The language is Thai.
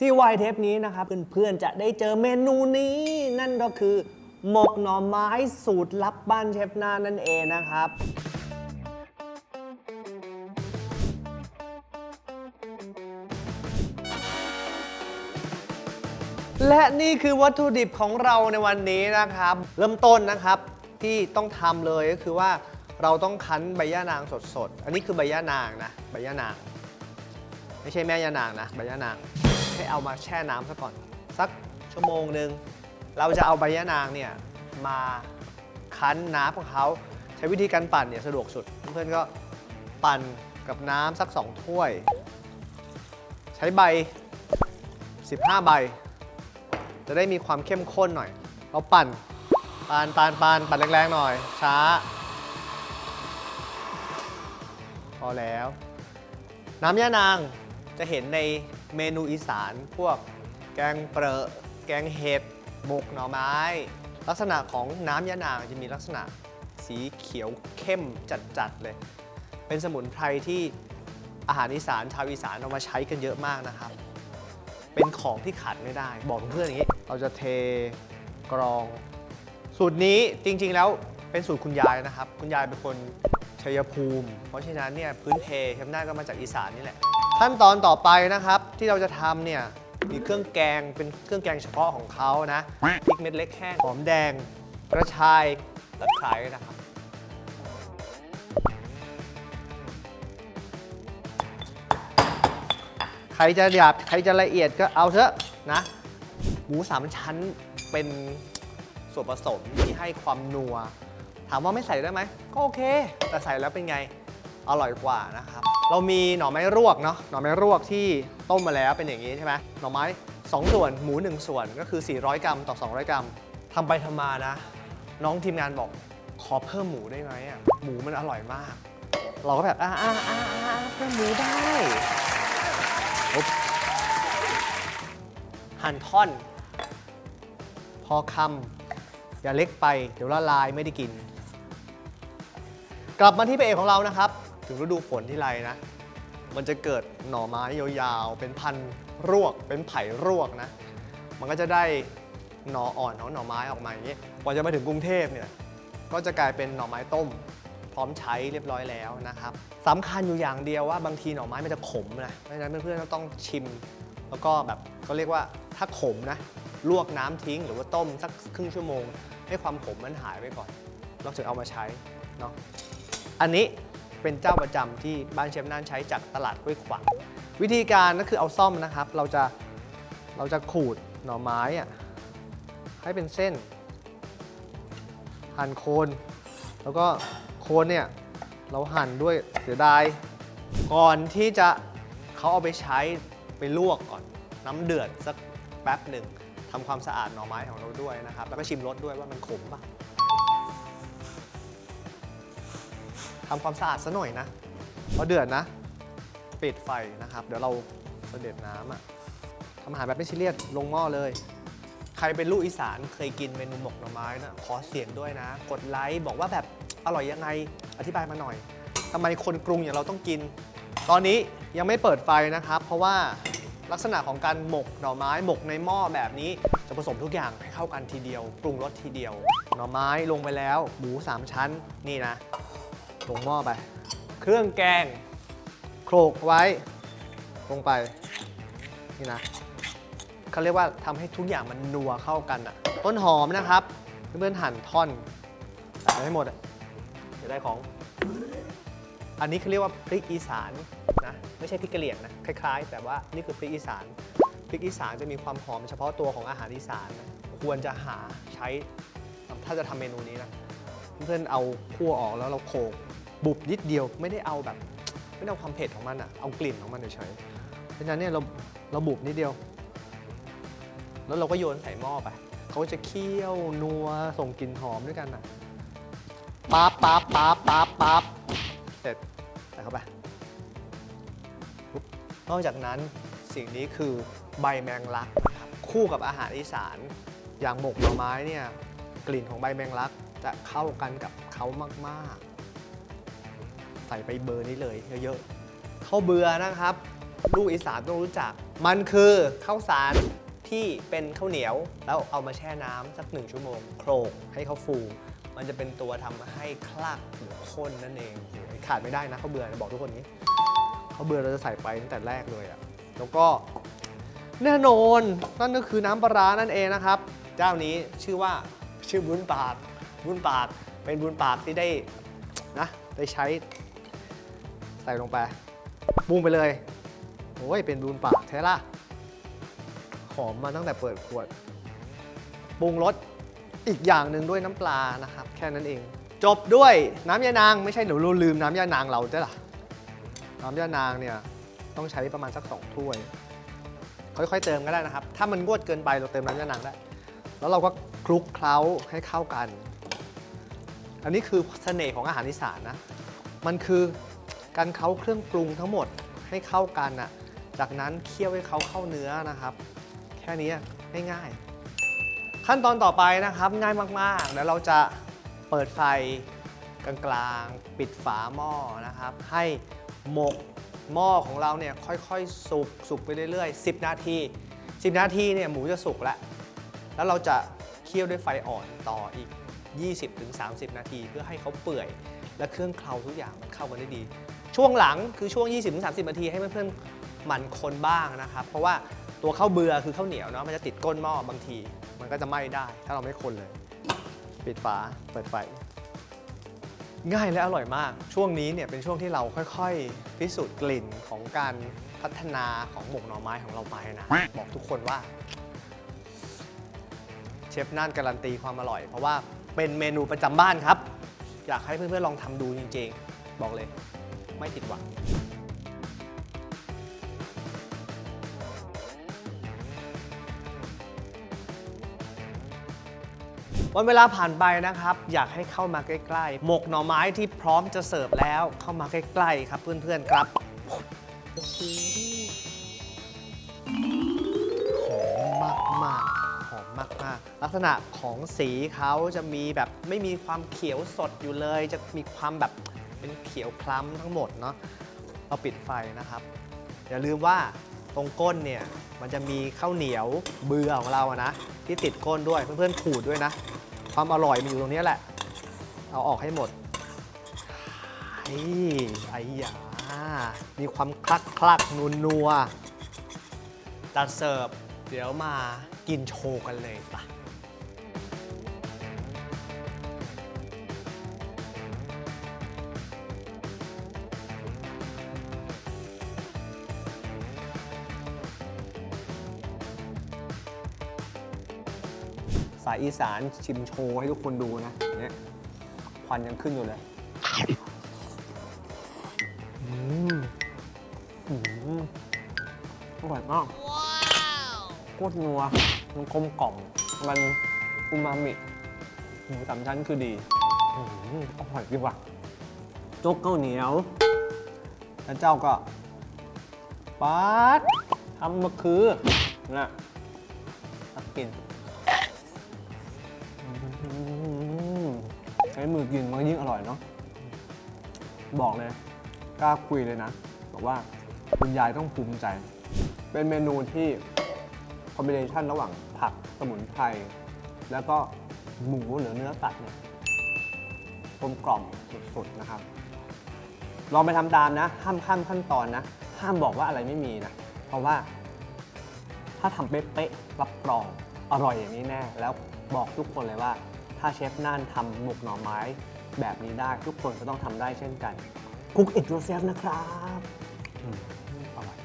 ซีวายเทปนี้นะครับเพื่อนๆจะได้เจอเมนูนี้ นั่นก็คือ หมกหน่อไม้สูตรลับบ้านเชฟนานั่นเองนะครับ และนี่คือวัตถุดิบของเราในวันนี้นะครับ เริ่มต้นนะครับที่ต้องทำเลยก็คือว่าเราต้องคั้นใบย่านางสดๆ อันนี้คือใบย่านางนะใบย่านาง ไม่ใช่แม่ย่านางนะใบย่านาง ให้เอามาแช่น้ำซะก่อน สักชั่วโมงหนึ่งเราจะเอาใบย่านางเนี่ยมาคั้นน้ำของเขาใช้วิธีการปั่นเนี่ยสะดวกสุด เพื่อนๆก็ปั่นกับน้ำสัก 2 ถ้วย ใช้ใบ 15 ใบ จะได้มีความเข้มข้นหน่อย เราปั่นปานปานปานปั่นแรงๆหน่อย ช้า พอแล้ว น้ำย่านางจะเห็นใน เมนูอีสานพวกแกงเปรอะแกงเห็ดหมกหน่อไม้ ลักษณะของน้ำย่านางจะมีลักษณะสีเขียวเข้มจัดๆเลย เป็นสมุนไพรที่อาหารอีสานชาวอีสานเอามาใช้กันเยอะมากนะครับ เป็นของที่ขาดไม่ได้ บอกเพื่อนอย่างนี้ เราจะเทกรอง สูตรนี้จริงๆแล้วเป็นสูตรคุณยายนะครับ คุณยายเป็นคนชัยภูมิ เพราะฉะนั้นเนี่ยพื้นเพชำนาก็มาจากอีสานนี่แหละ ขั้นตอนต่อไปนะครับที่เราจะทำเนี่ยมีเครื่องแกงเป็นเครื่องแกงเฉพาะของเขานะพริกเม็ดเล็กแห้งหอมแดง กระชายตะไคร้นะครับใครจะหยาบใครจะละเอียดก็เอาเถอะนะหมูสามชั้นเป็นส่วนผสมที่ให้ความนัว ถามว่าไม่ใส่ได้ไหมก็โอเค แต่ใส่แล้วเป็นไง อร่อยกว่านะครับ เรามีหน่อไม้รวกเนาะหน่อไม้รวกที่ต้มมาแล้วเป็นอย่างนี้ใช่ไหมหน่อไม้ 2 ส่วนหมู 1 ส่วนก็คือ 400 กรัมต่อ 200 กรัมทำไปทำมานะ น้องทีมงานบอกขอเพิ่มหมูได้ไหมอะหมูมันอร่อยมาก เราก็แบบอ่าอ่าอ่าเพิ่มหมูได้หั่นท่อน พอคำอย่าเล็กไป เดี๋ยวละลายไม่ได้กิน กลับมาที่พระเอกของเรานะครับ ถึงฤดูฝนที่ไรนะ มันจะเกิดหน่อไม้ยาวๆ เป็นพันรวก เป็นไผ่รวกนะ มันก็จะได้หน่ออ่อนของหน่อไม้ออกมาอย่างนี้กว่าจะมาถึงกรุงเทพเนี่ยก็จะกลายเป็นหน่อไม้ต้ม พร้อมใช้เรียบร้อยแล้วนะครับสำคัญอยู่อย่างเดียวว่าบางทีหน่อไม้มันจะขมนะเพราะฉะนั้นเพื่อนๆต้องชิม แล้วก็แบบเขาเรียกว่าถ้าขมนะลวกน้ำทิ้งหรือว่าต้มสักครึ่งชั่วโมง ให้ความขมมันหายไปก่อน เราถึงเอามาใช้เนาะอันนี้ เป็นเจ้าประจำที่บ้านเชฟน่านใช้จากตลาดห้วยขวางวิธีการก็คือเอาซ่อมนะครับ เราจะเราจะขูดหน่อไม้อะให้เป็นเส้นหั่นโคน แล้วก็โคนเนี่ยเราหั่นด้วยเสียดาย ก่อนที่จะเขาเอาไปใช้ไปลวกก่อน น้ำเดือดสักแป๊บหนึ่งทำความสะอาดหน่อไม้ของเราด้วยนะครับ แล้วก็ชิมรสด้วยว่ามันขมป่ะ ทำความสะอาดซะหน่อยนะพอเดือดนะ ปิดไฟนะครับ เดี๋ยวเราเสด็จน้ำอะทำอาหารแบบไม่ซีเรียสลงหม้อเลย ใครเป็นลูกอีสานเคยกินเมนูหมกหน่อไม้นะขอเสียงด้วยนะ กดไลค์บอกว่าแบบอร่อยยังไงอธิบายมาหน่อยทำไมคนกรุงอย่างเราต้องกิน ตอนนี้ยังไม่เปิดไฟนะครับ เพราะว่าลักษณะของการหมกหน่อไม้หมกในหม้อแบบนี้ จะผสมทุกอย่างให้เข้ากันทีเดียว ปรุงรสทีเดียว หน่อไม้ลงไปแล้ว หมูสามชั้นนี่นะ ลงหม้อไป เครื่องแกงโขลกไว้ลงไป นี่นะเขาเรียกว่าทำให้ทุกอย่างมันนัวเข้ากันอะต้นหอมนะครับ เพื่อนๆหั่นท่อนใส่ให้หมดอะจะได้ของ อันนี้เขาเรียกว่าพริกอีสานนะไม่ใช่พริกกะเหรี่ยงนะคล้ายๆ แต่ว่านี่คือพริกอีสานพริกอีสานจะมีความหอมเฉพาะตัวของอาหารอีสานนะควรจะหาใช้ถ้าจะทำเมนูนี้นะเพื่อนๆเอาคั่วออกแล้วเราโขลก บุบนิดเดียวไม่ได้เอาแบบ ไม่ได้เอาความเผ็ดของมันอะเอากลิ่นของมันเฉยๆเพราะฉะนั้นเนี่ยเราเราบุบนิดเดียว แล้วเราก็โยนใส่หม้อไปเขาจะเคี่ยวนัวส่งกลิ่นหอมด้วยกันอะปั๊บปั๊บปั๊บปั๊บปั๊บเสร็จใส่เข้าไปนอกจากนั้นสิ่งนี้คือใบแมงลักครับคู่กับอาหารอีสาน อย่างหมกหน่อไม้เนี่ยกลิ่นของใบแมงลักจะเข้ากันกับเขามาก ๆ ใส่ไปเบอร์นี้เลยเยอะๆข้าวเบื่อนะครับ ลูกอีสานต้องรู้จัก มันคือข้าวสารที่เป็นข้าวเหนียว แล้วเอามาแช่น้ำสักหนึ่งชั่วโมงโครกให้เขาฟู มันจะเป็นตัวทำให้คลักหรือข้นนั่นเองขาดไม่ได้นะข้าวเบื่อนะบอกทุกคนนี้ข้าวเบื่อเราจะใส่ไปตั้งแต่แรกเลยอะแล้วก็แน่นอนนั่นก็คือน้ำปลาร้านั่นเองนะครับ เจ้านี้ชื่อว่าชื่อบุญปากบุญปากเป็นบุญปากที่ได้นะได้ใช้ ส่ลงไปปรุงไปเลย โอ้ย เป็นบุญปากแท้ล่ะ หอมมาตั้งแต่เปิดขวดปรุงรสอีกอย่างหนึ่งด้วยน้ำปลานะครับ แค่นั้นเอง จบด้วยน้ำยานางไม่ใช่หนูลืมน้ำยานางเราจ้ะล่ะน้ำยานางเนี่ยต้องใช้ประมาณสักสองถ้วย ค่อยๆเติมก็ได้นะครับ ถ้ามันงวดเกินไปเราเติมน้ำยานางได้ แล้วเราก็คลุกเคล้าให้เข้ากัน อันนี้คือเสน่ห์ของอาหารอีสานนะ มันคือ การเค้าเครื่องปรุงทั้งหมดให้เข้ากันน่ะ จากนั้นเคี่ยวให้เขาเข้าเนื้อนะครับ แค่นี้ง่ายๆ ขั้นตอนต่อไปนะครับง่ายมากๆ แล้วเราจะเปิดไฟกลางๆ ปิดฝาหม้อนะครับ ให้หมกหม้อของเราเนี่ยค่อยๆ สุกสุกไปเรื่อยๆ 10 นาที 10 นาทีเนี่ยหมูจะสุกแล้ว แล้วเราจะเคี่ยวด้วยไฟอ่อนต่ออีก 20-30 นาที เพื่อให้เขาเปื่อย และเครื่องเคลาทุกอย่างมันเข้ากันได้ดี ช่วงหลังคือช่วง 20-30 นาทีให้เพื่อนๆหมั่นคนบ้างนะครับ เพราะว่าตัวข้าวเบือคือข้าวเหนียวเนาะมันจะติดก้นหม้อบางที มันก็จะไหม้ได้ ถ้าเราไม่คนเลย ปิดฝาเปิดไฟ ง่ายและอร่อยมาก ช่วงนี้เนี่ยเป็นช่วงที่เราค่อยๆ พิสูจน์กลิ่นของการพัฒนาของหมกหน่อไม้ของเราไปนะ บอกทุกคนว่า เชฟน่านการันตีความอร่อย เพราะว่าเป็นเมนูประจำบ้านครับ อยากให้เพื่อนๆลองทำดูจริงๆ บอกเลย ไม่ผิดหวังวันเวลาผ่านไปนะครับ อยากให้เข้ามาใกล้ๆ หมกหน่อไม้ที่พร้อมจะเสิร์ฟแล้วเข้ามาใกล้ๆ ครับเพื่อนๆครับหอมมากๆหอมมากๆ ลักษณะของสีเขาจะมีแบบไม่มีความเขียวสดอยู่เลย จะมีความแบบ เป็นเขียวคล้ำทั้งหมดเนาะเราปิดไฟนะครับ อย่าลืมว่าตรงก้นเนี่ยมันจะมีข้าวเหนียวเบือของเราอะนะที่ติดก้นด้วยเพื่อนๆขูดด้วยนะ ความอร่อยมันอยู่ตรงนี้แหละ เอาออกให้หมดไอ้ไอ้ยามีความคลักคลักนัวนัวๆจัดเสิร์ฟเดี๋ยวมากินโชว์กันเลยปะายอีสานชิมโชว์ให้ทุกคนดูนะเนี่ยควันยังขึ้นอยู่เลยอืมอืมอร่อยมากโคตรนัว มันกลมกล่อม มันอูมามิหมูสามชั้นคือดีอืมอร่อยดีว่ะโจ๊กข้าวเหนียว แล้วเจ้าก็ป๊าดทำมาคือนะตักกิน ช้มือกินมันก็ยิ่งอร่อยเนาะบอกเลยกล้าคุยเลยนะบอกว่าคุณยายต้องภูมิใจ เป็นเมนูที่คอมบิเนชันระหว่างผักสมุนไพรแล้วก็หมูหรือเนื้อสัตว์เนี่ยกลมกล่อมสุดๆนะครับ ลองไปทำตามนะ ห้ามข้ามขั้นตอนนะ ห้ามบอกว่าอะไรไม่มีนะ เพราะว่า ถ้าทำเป๊ะๆรับรองอร่อยอย่างนี้แน่ แล้วบอกทุกคนเลยว่า ถ้าเชฟน่านทำหมกหน่อไม้ แบบนี้ได้ทุกคนก็ต้องทำได้เช่นกันคุกอิดโรเซฟนะครับ อืมอร่อย